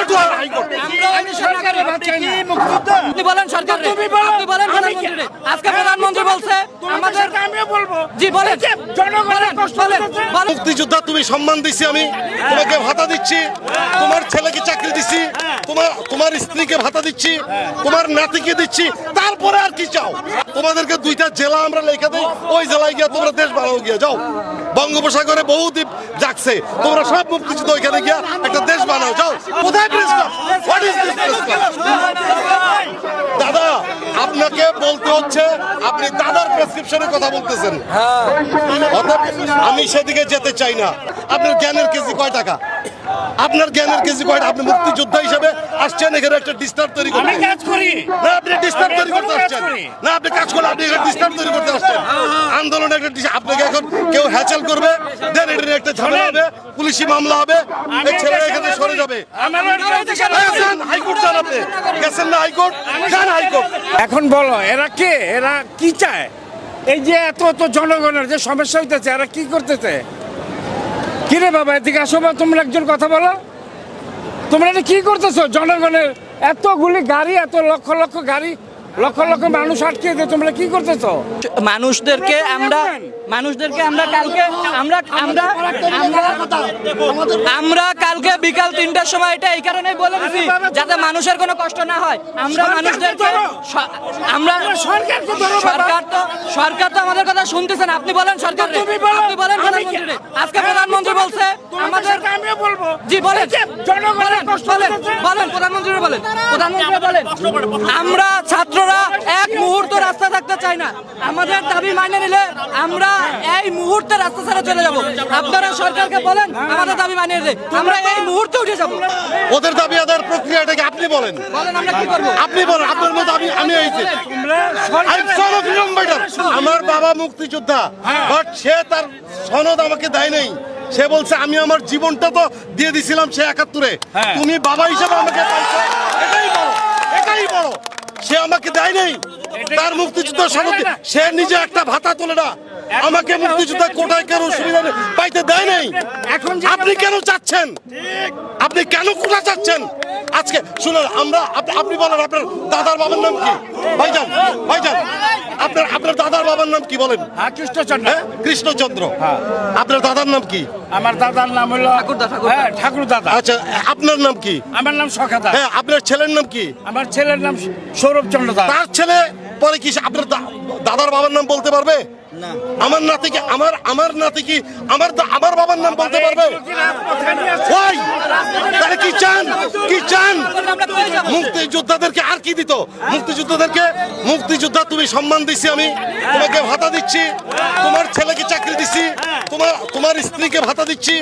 আপনি বলেন সরকার। আপনি বলেন প্রধানমন্ত্রী। আজকে প্রধানমন্ত্রী বলছে আমাদের আমাদের আমিও বলব। জি বলেন। জনগণের কষ্ট বলেন, হচ্ছে। বলেন। মুক্তিযোদ্ধা তুমি সম্মান দিছি আমি তোমাকে ভাতা দিচ্ছি তোমার ছেলেকে চাকরি দিচ্ছি তোমার তোমার স্ত্রীকে ভাতা দিচ্ছি তোমার নাতিকে দিচ্ছি তারপরে আর কি চাও? তোমাদেরকে দুইটা জেলা আমরা লেখা দিই ওই জেলায় গিয়ে তোমরা দেশ বানাও গিয়ে যাও। বঙ্গোপসাগরে বহু দ্বীপ যাচ্ছে তোমরা সব মুক্তিযুদ্ধ ওইখানে গিয়া একটা দেশ বানাও। যাও কোথায় press what is this press দাদা আপনাকে বলতে হচ্ছে আপনি দাদার প্রেসক্রিপশনের কথা বলতেছেন। অতএব আমি সেদিকে যেতে চাই না। আপনার জ্ঞানের কেজি কয় টাকা? আপনার জ্ঞানের কেজি কয় টাকা? আপনি মুক্তিযোদ্ধা হিসেবে আসছেন এখানে একটা ডিস্টার্ব তৈরি আমি করতে কাজ করি। না আপনি ডিস্টার্ব তৈরি করতে আসছেন। না আপনি কাজ করলে আপনি এখানে ডিস্টার্ব তৈরি করতে আসছেন। আন্দোলনে একটা আপনাকে এখন কেউ হ্যাচাল করবে দেন এটা একটা ঝামেলা হবে পুলিশি মামলা হবে এই ছেলে এখানে সরে যাবে। হাইকোর্ট যান আপনি। গেছেন না হাইকোর্ট? যান হাইকোর্ট। এখন বলো এরা কে? এরা কি চায়? এই যে এত এত জনগণের যে সমস্যা হইতেছে এরা কি করতেছে? কিরে বাবা, এদিকে আসো বা তোমরা একজন কথা বলো। তোমরা এটা কি করতেছো? জনগণের এতগুলি গাড়ি, এত লক্ষ লক্ষ গাড়ি লক্ষ লক্ষ মানুষ আটকে দিয়ে তোমরা কি করতেছো? মানুষদেরকে আমরা মানুষদেরকে আমরা কালকে আমরা আমরা আমরা কালকে বিকাল তিনটার সময় এটা এই কারণেই বলে দিছি যাতে মানুষের কোনো কষ্ট না হয়। আমরা মানুষদেরকে আমরা। সরকার তো সরকার তো আমাদের কথা শুনতেছেন আপনি বলেন সরকার আপনি বলেন প্রধানমন্ত্রী আজকে প্রধানমন্ত্রী বলছে আমাদের আমিও বলব। জি বলেন। জনগণের কষ্ট বলেন। বলেন প্রধানমন্ত্রী বলেন। প্রধানমন্ত্রী বলেন। আমরা ছাত্ররা এক মুহূর্ত রাস্তা থাকতে চাই না। আমাদের দাবি মানে নিলে আমরা এই মুহূর্তে রাস্তা ছেড়ে চলে যাব। আপনারা সরকারকে বলেন আমাদের দাবি মানে নিলে আমরা এই মুহূর্তে উঠে যাব। ওদের দাবি আদায়ের প্রক্রিয়াটাকে আপনি বলেন? বলেন আমরা কি করব? আপনি বলেন আপনার মতো আমি আমি হয়েছি. আমার বাবা মুক্তিযোদ্ধা বাট সে তার সনদ আমাকে দেয় নাই। সে বলছে আমি আমার জীবনটা তো দিয়ে দিছিলাম সে একাত্তরে। তুমি বাবা হিসেবে আমাকে পাইছো। এটাই বড়। এটাই বড়। সে আমাকে দেয় নাই তার মুক্তিযুদ্ধ সনদ সে নিজে একটা ভাতা তোলে না। আমাকে মুক্তিযোদ্ধা কোটায় কেন সুবিধা পাইতে দেয় নাই। এখন আপনি কেন চাচ্ছেন? আপনি কেন কোটা চাচ্ছেন? আজকে শুনুন আমরা আপনি- আপনি বলেন আপনার দাদার বাবার নাম কি? ভাইজান ভাইজান। আপনার আপনার দাদার বাবার নাম কি বলেন? হ্যাঁ কৃষ্ণচন্দ্র। হ্যাঁ কৃষ্ণচন্দ্র। আপনার দাদার নাম কি? আমার দাদার নাম হলো। হ্যাঁ ঠাকুর দাদা আচ্ছা আপনার নাম কি? আমার নাম সখাদা হ্যাঁ আপনার ছেলের নাম কি? আমার ছেলের নাম সৌরভ চন্দ্র দাস তার ছেলে পরে কি আপনার দা- দাদার বাবার নাম বলতে পারবে? আমার নাতি কি আমার আমার নাতি কি আমার আমার বাবার নাম বলতে পারবে? ওই! তাহলে কি চান? চান? মুক্তিযোদ্ধাদেরকে আর কি দিত? মুক্তিযোদ্ধাদেরকে মুক্তিযোদ্ধা তুমি সম্মান দিছি আমি। তোমাকে ভাতা দিচ্ছি। তোমার ছেলেকে চাকরি দিচ্ছি। তোমার তোমার স্ত্রীকে ভাতা দিচ্ছি।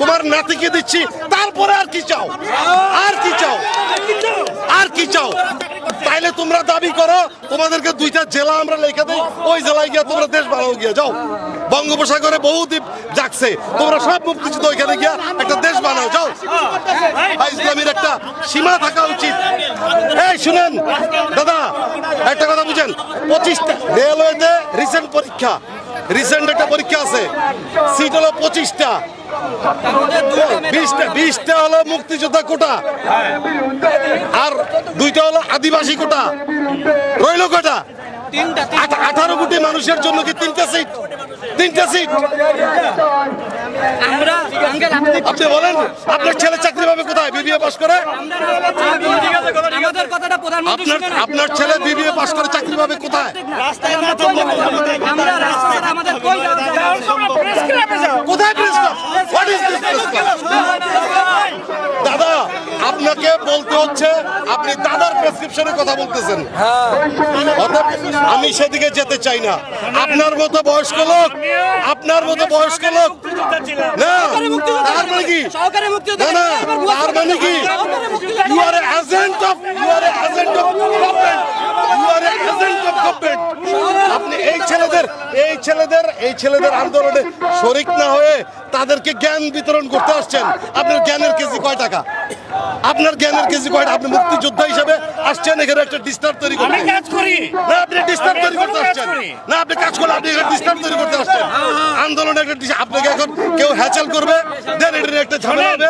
তোমার নাতিকে দিচ্ছি। তারপরে আর কি চাও? আর কি চাও? আর কি চাও? তাইলে তোমরা দাবি করো তোমাদেরকে দুইটা জেলা আমরা লেখা দিই। ওই জেলায় গিয়ে তোমরা দেশ বানাও গিয়ে যাও। বঙ্গোপসাগরে বহু দ্বীপ জাগছে। তোমরা সব মুক্তিযুদ্ধ ওইখানে গিয়া একটা দেশ বানাও যাও। ভাই ইসলামের একটা সীমা থাকা উচিত। এই, শুনেন, দাদা, একটা কথা বুঝেন, পঁচিশটা রেলওয়েতে রিসেন্ট পরীক্ষা রিসেন্ট একটা পরীক্ষা আছে সিট হলো পঁচিশটা। বিশটা? বিশটা হলো মুক্তিযোদ্ধা কোটা, আর দুইটা হলো আদিবাসী কোটা। রইল কোটা আঠারো কোটি মানুষের জন্য কি তিনটা সিট তিনটা সিট আমরা আপনি বলেন আপনার ছেলে চাকরি পাবে কোথায়? বিবিএ পাস করে? কথাটা আপনার ছেলে বিবিএ পাস করে চাকরি পাবে কোথায়? কোথায়? প্রেস কোথায় press club what is this press club দাদা, আপনাকে বলতে হচ্ছে, আপনি দাদার প্রেসক্রিপশনের কথা বলতেছেন। আমি সেদিকে যেতে চাই না। আপনার মতো বয়স্ক লোক, আপনার মতো বয়স্ক লোক, না এই ছেলেদের এই ছেলেদের আন্দোলনে শরিক না হয়ে তাদেরকে জ্ঞান বিতরণ করতে আসছেন। আপনার জ্ঞানের কেজি কয় টাকা? আপনার জ্ঞানের কেজি কয় টাকা? আপনি মুক্তিযোদ্ধা হিসেবে আসছেন এখানে একটা ডিস্টার্ব তৈরি করতে কাজ করি। না আপনি ডিস্টার্ব তৈরি করতে আসছেন। না আপনি কাজ করলে আপনি এখানে ডিস্টার্ব তৈরি করতে আসছেন। আন্দোলনে একটা আপনাকে এখন কেউ হ্যাচাল করবে দেন এটা একটা ঝামেলা হবে।